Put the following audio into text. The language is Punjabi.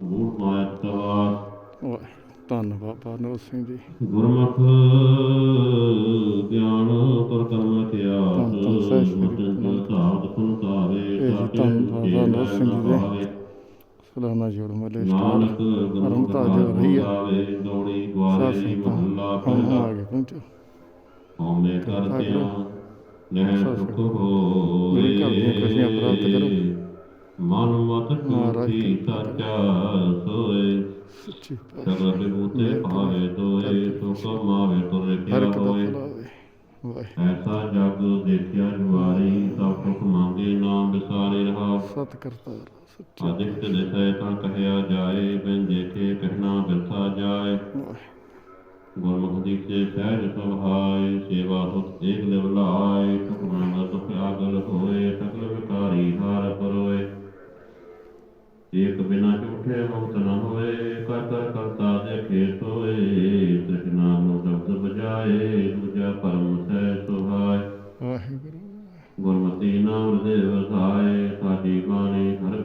ਵਾਹ ਧੰਨ ਬਾਬਾ ਨੋ ਸਿੰਘ ਜੀ। ਗੁਰਮੁਖ ਗਿਆਨ ਪਰ ਕਰਮ ਕਿਆ ਮਤਨ ਧਾਵੇ ਇਹ ਸਾਕੇ ਧੰਨ ਬਾਬਾ ਨੌ ਸਿੰਘ ਜੀ। ਸਲਾਨਾ ਜੋੜ ਮੇਲੇ ਨਾਨਕ ਗੁਰਮੁਖ ਜੋ ਰਹੀ ਹੈ ਦੌੜੀ ਸੰਗਤਾਂ ਮਹੱਲਾ ਪਹਿਲਾ ਆ ਗਏ ਪਹੁੰਚੋ। ਹਉਮੈ ਕਰਤਿਆਂ ਨਹਿ ਸੁਖ। ਹੋਏ ਮੇਰੇ ਘਰ ਦੀਆਂ ਖੁਸ਼ੀਆਂ ਪ੍ਰਾਪਤ ਕਰੋ। ਮਨ ਮਤ ਕੁਤੀ ਸੱਚਾ ਸੋਏ ਸਗਲ ਬਿਬੂਤੇ ਭਾਵੇ ਤੋਏ ਸੁਖ ਮਾਵੇ ਤੁਰ ਕਿਆ ਦਾ ਹੋਏ ਐਸਾ ਜਗ ਦੇਖਿਆ ਜੁਆਰੀ ਸਭ ਸੁਖ ਮੰਗੇ ਨਾਮ ਵਿਸਾਰੇ ਰਹਾ। ਸਤ ਕਰਤਾਰ ਸੱਚਾ। ਅਦਿਕਤ ਦਿਸੈ ਤਾਂ ਕਹਿਆ ਜਾਏ ਬਿਨ ਦੇਖੇ ਕਹਿਣਾ ਬਿਰਥਾ ਜਾਏ। ਗੁਰਮੁਖ ਦੀ ਸੇ ਸਹਿਜ ਸੁਭਾਏ ਸੇਵਾ ਸੁਖ ਏਕ ਲਿਵ ਲਾਏ ਸੁਖ ਮਨ ਦੁਖ ਆਗਲ ਏਕ ਬਿਨਾ ਝੂਠੇ ਮੁਕਤ ਨ ਹੋਏ ਕਰ ਕਰ ਕਰਤਾ ਦੇਖੇ ਸੋਏ ਤ੍ਰਿਸ਼ਨਾ ਨੂੰ ਸ਼ਬਦ ਬਜਾਏ ਦੂਜਾ ਪਰਮ ਸਹਿ ਸੁਭਾਏ। ਵਾਹਿਗੁਰੂ। ਗੁਰਮਤੀ ਨਾਮ ਦੇ ਵਸਾਏ ਸਾਡੀ ਬਾਣੀ ਹਰ